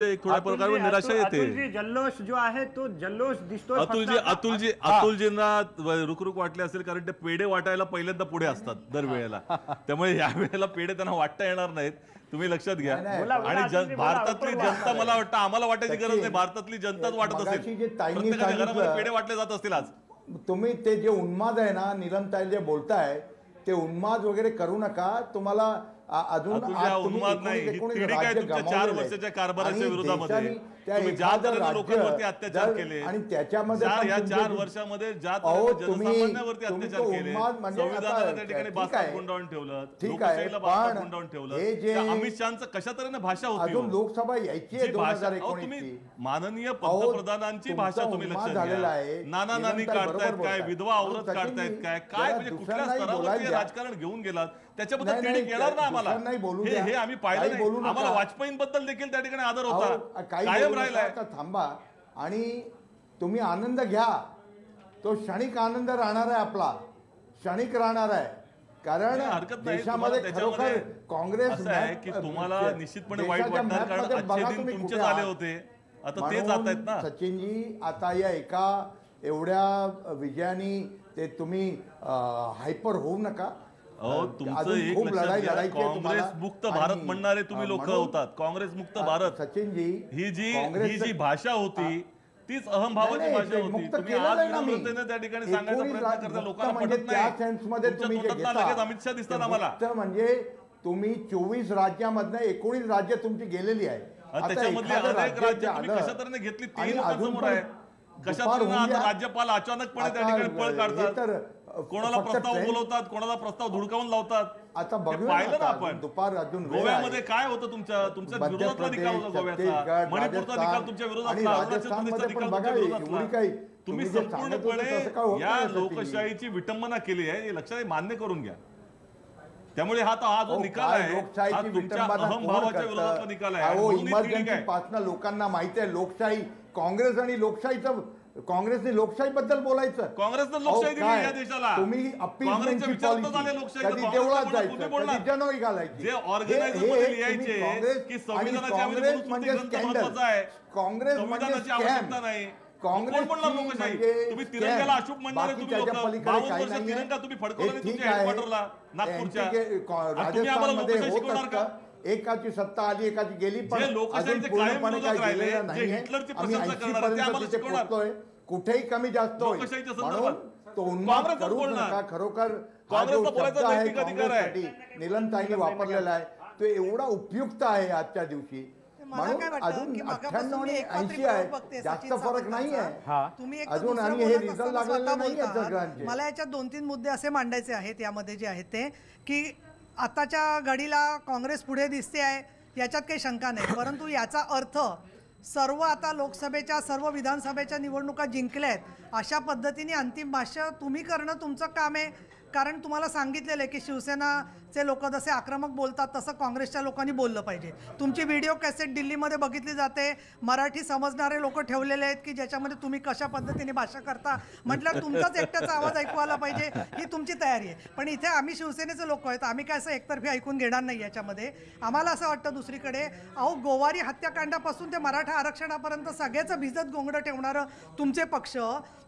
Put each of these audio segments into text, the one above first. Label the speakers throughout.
Speaker 1: एक थोड्या प्रकारे निराशा येते.
Speaker 2: अतुलजी जल्लोष जो आहे तो जल्लोष दिसतो
Speaker 1: अतुलजी अतुलजी अतुलजींना रुकरुक वाटले असेल कारण ते पेढे वाटायला पहिल्यांदा पुढे असतात दरवेळेला. त्यामुळे या वेळेला पेढे त्यांना वाटता येणार नाहीत. तुम्ही लक्षात घ्या. आणि भारतातली. जनता मला वाटतं आम्हाला वाटायची गरज नाही. भारतातली जनताच वाटत असेल. प्रत्येकाच्या घरामध्ये पेढे वाटले जात असतील आज.
Speaker 3: तुम्ही ते जे उन्माद आहे ना निलमताई जे बोलताय ते उन्माद वगैरे करू नका. तुम्हाला अजून
Speaker 1: उन्माद नाही. काय तुमच्या चार. वर्षाच्या कारभाराच्या विरोधामध्ये? तुम्ही ज्या लोकांवरती अत्याचार केले,
Speaker 3: आणि त्याच्यामध्ये
Speaker 1: या चार वर्षामध्ये ज्या जनसामान्यावरती अत्याचार केले
Speaker 3: म्हणजे
Speaker 1: संविधानाला त्या ठिकाणी ठेवलं
Speaker 3: ठीक आहे,
Speaker 1: गुंडाळून ठेवलं अमित शहाचं कशा तऱ्हेने भाषा होती हो?
Speaker 3: लोकसभा यायची
Speaker 1: भाषा तुम्ही माननीय पंतप्रधानांची भाषा तुम्ही लक्षात
Speaker 3: झालेला
Speaker 1: घ्या
Speaker 3: आहे.
Speaker 1: नाना नानी काढतायत काय. विधवा औरत काढतायत काय काय म्हणजे कुठल्या स्तरावरती
Speaker 3: द्या.
Speaker 1: राजकारण घेऊन गेलात त्याच्याबद्दल
Speaker 3: नाही, नाही,
Speaker 1: येणार ना आम्हाला.
Speaker 3: दुसऱ्यांनाही बोलू
Speaker 1: हे आम्ही पाहिलं
Speaker 3: बोलू
Speaker 1: नाही. आम्हाला वाजपेयींबद्दल देखील त्या ठिकाणी आदर होता.
Speaker 3: काही
Speaker 1: कायम
Speaker 3: आता थांबा. आणि तुम्ही आनंद घ्या. तो क्षणिक आनंद राहणार आहे आपला. क्षणिक राहणार आहे. कारण
Speaker 1: नाही, हरकत नाही.
Speaker 3: खरोखर
Speaker 1: त्याच्यामध्ये
Speaker 3: काँग्रेस
Speaker 1: असं आहे की तुम्हाला निश्चितपणे वाईट वाटणार कारण तुमचे झाले. होते. आता ते जात आहेत ना.
Speaker 3: सचिनजी आता या एका एवढ्या विजयाने ते तुम्ही हायपर होऊ नका.
Speaker 1: अहो तुमचं एक
Speaker 3: लढाई
Speaker 1: काँग्रेस. मुक्त भारत म्हणणारे तुम्ही लोक होतात. काँग्रेस मुक्त भारत.
Speaker 3: सचिनजी
Speaker 1: ही जी ही जी भाषा होती तीच अहमभावाची भाषा होती. तुम्ही आज. विनम्रतेने त्या ठिकाणी सांगायचा प्रयत्न करता लोकांना
Speaker 3: म्हणजे
Speaker 1: नाही. लगेच अमित शहा दिसतात आम्हाला
Speaker 3: म्हणजे तुम्ही चोवीस राज्यामधनं एकोणीस राज्य तुमची गेलेली आहे.
Speaker 1: त्याच्यामधली अनेक
Speaker 3: राज्य
Speaker 1: तुम्ही कशा तऱ्हेने घेतली? तीन लोकांसमोर आहे. आता. राज्यपाल अचानकपणे त्या ठिकाणी पळ काढतात कोणाला प्रस्ताव बोलवतात कोणाला प्रस्ताव धुडकावून लावतात
Speaker 3: आता
Speaker 1: पाहिलं ना आपण
Speaker 3: दुपार अजून
Speaker 1: गोव्यामध्ये. काय होतं तुमच्या तुमच्या विरोधातला निकाल होता गोव्याचा मणिपूरचा निकाल तुमच्या विरोधातला अरुणाचल प्रदेशचा निकाल तुमच्या तुम्ही संपूर्णपणे या. लोकशाहीची विटंबना केली आहे हे लक्षात मान्य करून घ्या त्यामुळे हा हा जो निकाल आहे हा तुमच्या अहमभावाच्या? विरोधातला निकाल आहे
Speaker 3: लोकांना माहिती आहे लोकशाही काँग्रेस आणि लोकशाहीचं काँग्रेसने लोकशाही बद्दल बोलायचं
Speaker 1: काँग्रेसनं लोकशाही दिली? या देशाला.
Speaker 3: तुम्ही
Speaker 1: काँग्रेसच्या विचारातच
Speaker 3: policy,
Speaker 1: आले लोकशाही,
Speaker 3: कधी देवळात जायचं जनोई घालायची
Speaker 1: जे organizer मध्ये लिहायचे
Speaker 3: काँग्रेस
Speaker 1: की संविधानाच्या
Speaker 3: काँग्रेस म्हणजे
Speaker 1: आहे.
Speaker 3: काँग्रेस म्हणजे
Speaker 1: संविधानाची. आवश्यकता नाही
Speaker 3: म्हणजे
Speaker 1: तुम्ही. तिरंग्याला अशुभ म्हणणारे तुम्ही लोक
Speaker 3: काही
Speaker 1: वर्ष
Speaker 3: नाहीये.
Speaker 1: तिरंगा तुम्ही फडकवला नाही
Speaker 3: ठीक
Speaker 1: तुमच्या
Speaker 3: आहे.
Speaker 1: हेडक्वार्टरला नागपूरच्या
Speaker 3: यांची के-
Speaker 1: आणि तुम्ही आम्हाला
Speaker 3: राजस्थानमध्ये
Speaker 1: लोकशाही
Speaker 3: होत
Speaker 1: शिकवणार का
Speaker 3: असतं. एकाची सत्ता आली एकाची गेली पण
Speaker 1: जे
Speaker 3: अजून पूर्णपणे काही
Speaker 1: राहिले,
Speaker 3: गेलेलं.
Speaker 1: हिटलरची
Speaker 3: आम्ही
Speaker 1: प्रशंसा
Speaker 3: 80
Speaker 1: करणारे, ते
Speaker 3: पर्यंत
Speaker 1: आम्हाला
Speaker 3: तिथे
Speaker 1: शिकवणार.
Speaker 3: पोहोचलोय. कुठेही कमी जास्त होईल म्हणून. तो उन्माद
Speaker 1: बोलणार.
Speaker 3: नका खरोखर हा जो
Speaker 1: बोलायचा
Speaker 3: शब्द आहे
Speaker 1: नैतिक अधिकार आहे.
Speaker 3: काँग्रेससाठी निलमताईने वापरलेला आहे तो एवढा उपयुक्त आहे आजच्या दिवशी
Speaker 4: मला
Speaker 3: म्हणून अजून अठ्ठ्याण्णव आणि ऐंशी आहे जास्त फरक नाही आहे अजून आणि हे रिझल्ट लागलेले नाही
Speaker 4: मला याच्यात दोन तीन मुद्दे असे मांडायचे आहेत यामध्ये जे आहेत ते की आताच्या घडीला काँग्रेस पुढे दिसते आहे याच्यात काही शंका नाही. परंतु याचा अर्थ सर्व आता लोकसभेच्या सर्व विधानसभेच्या निवडणुका जिंकल्या आहेत अशा पद्धतीने अंतिम भाष्य तुम्ही करणं तुमचं काम आहे. कारण तुम्हाला सांगितलेलं आहे की शिवसेनाचे लोक जसे आक्रमक बोलतात तसं काँग्रेसच्या लोकांनी बोललं पाहिजे. तुमची व्हिडिओ कॅसेट दिल्लीमध्ये बघितली जाते. मराठी समजणारे लोक ठेवलेले आहेत की ज्याच्यामध्ये तुम्ही कशा पद्धतीने भाषा करता? म्हटल्यावर तुमचाच एकट्याचा आवाज ऐकू आला पाहिजे ही तुमची तयारी आहे. पण इथे आम्ही शिवसेनेचे लोक आहेत आम्ही काय असं एकतर्फी ऐकून घेणार नाही याच्यामध्ये. आम्हाला असं वाटतं दुसरीकडे अहो गोवारी हत्याकांडापासून ते मराठा आरक्षणापर्यंत सगळ्याचं भिजत गोंगडं ठेवणारं तुमचे पक्ष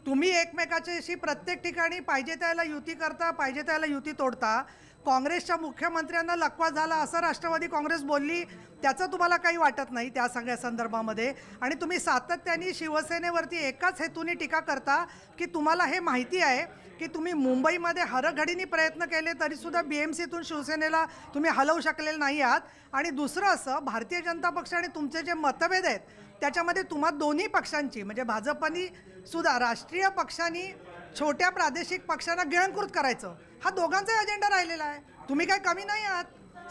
Speaker 4: तुम्ही एकमेकाच्याशी प्रत्येक ठिकाणी पाहिजे त्याला युती करता पाहिजे त्याला युती तोडता. काँग्रेसच्या मुख्यमंत्र्यांना लकवा झाला असं राष्ट्रवादी काँग्रेस बोलली त्याचं तुम्हाला काही वाटत नाही त्या सगळ्या संदर्भामध्ये. आणि तुम्ही सातत्याने शिवसेनेवरती एकाच हेतूने टीका करता की तुम्हाला हे माहिती आहे की तुम्ही मुंबईमध्ये हरघडीने प्रयत्न केले तरीसुद्धा बी एम सीतून शिवसेनेला तुम्ही हलवू शकलेले नाही आहात. आणि दुसरं असं भारतीय जनता पक्ष आणि तुमचे जे मतभेद आहेत त्याच्यामध्ये तुम्हा दोन्ही पक्षांची म्हणजे भाजपनी सुद्धा राष्ट्रीय पक्षांनी छोट्या प्रादेशिक पक्षांना गिळंकृत करायचं. हा दोघांचा अजेंडा राहिलेला आहे. तुम्ही काय कमी नाही आहात?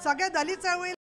Speaker 4: सगळे दलित चळवळी